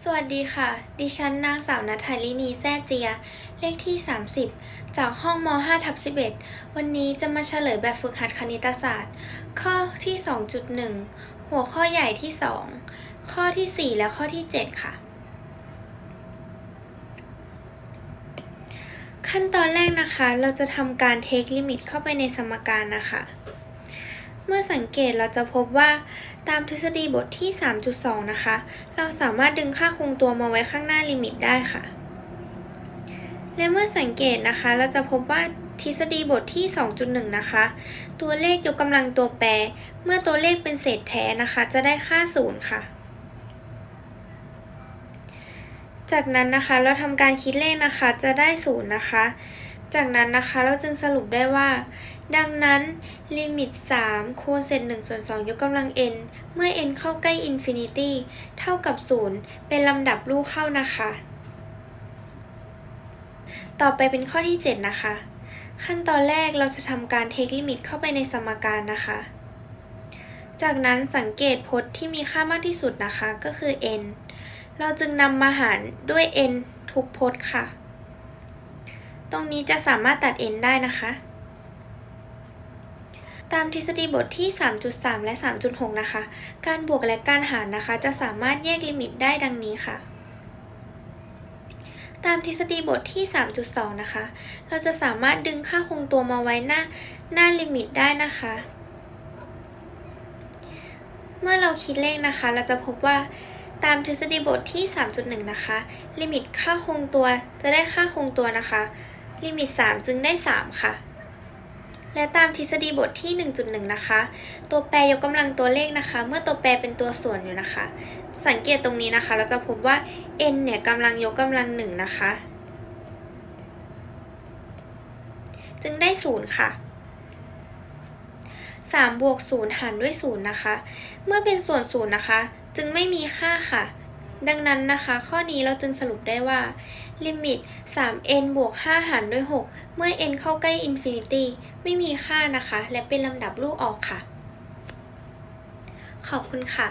สวัสดีค่ะ ดิฉันนางสาวนัทธารินีแซ่เจีย เลขที่ 30 จากห้องม5ทับ11 วันนี้จะมาเฉลยแบบฝึกหัดคณิตศาสตร์ ข้อที่ 2.1 หัวข้อใหญ่ที่ 2 ข้อที่ 4 และข้อที่ 7 ค่ะ ขั้นตอนแรกนะคะ เราจะทำการเทคลิมิตเข้าไปในสมการนะคะ เมื่อสังเกตเราจะพบว่าตามทฤษฎีบทที่ 3.2 นะคะ เราสามารถดึงค่าคงตัวมาไว้ข้างหน้าลิมิตได้ค่ะ และเมื่อสังเกตนะคะ เราจะพบว่าทฤษฎีบทที่ 2.1 นะคะ ตัวเลขยกกำลังตัวแปร เมื่อตัวเลขเป็นเศษแท้นะคะ จะได้ค่าศูนย์ค่ะ จากนั้นนะคะเราทำการคิดเลขนะคะจะได้ศูนย์นะคะ จากนั้นนะคะเราจึงสรุปได้ว่า ดังนั้นลิมิต 3 คูณเศษ1ส่วน2ยกกำลัง n เมื่อ n เข้าใกล้อินฟินิตี้เท่ากับ 0 เป็นลำดับลูกเข้านะคะ ต่อไปเป็นข้อที่ 7 นะคะ ขั้นตอนแรกเราจะทำการเทคลิมิตเข้าไปในสมการนะคะ จากนั้นสังเกตพจน์ที่มีค่ามากที่สุดนะคะก็คือ n เราจึงนำมาหารด้วย n ทุกพจน์ค่ะ ตรงนี้จะสามารถตัด n ได้นะคะ ตามทฤษฎีบทที่ 3.3 และ 3.6 นะคะ การบวกและการหารนะคะ จะสามารถแยกลิมิตได้ดังนี้ค่ะ ตามทฤษฎีบทที่ 3.2 นะคะ เราจะสามารถดึงค่าคงตัวมาไว้หน้าหน้าลิมิตได้นะคะเมื่อเราคิดเลขนะคะ เราจะพบว่าตามทฤษฎีบทที่ 3.1 นะคะ ลิมิตค่าคงตัวจะได้ค่าคงตัวนะคะ ลิมิต 3 จึงได้ 3 ค่ะและตามทฤษฎีบทที่ 1.1 นะคะ ตัวแปรยกกำลังตัวเลขนะคะ เมื่อตัวแปรเป็นตัวส่วนอยู่นะคะ สังเกตตรงนี้นะคะ เราจะพบว่า n เนี่ยกำลังยกกำลัง1นะคะ จึงได้ 0 ค่ะ 3 บวก 0 หารด้วย 0 นะคะ เมื่อเป็นส่วน 0 นะคะ จึงไม่มีค่าค่ะ ดังนั้นนะคะข้อนี้เราจึงสรุปได้ว่า ลิมิต 3n บวก 5 หารด้วย 6 เมื่อ n เข้าใกล้อินฟินิตี้ไม่มีค่านะคะ และเป็นลำดับลูกออกค่ะ ขอบคุณค่ะ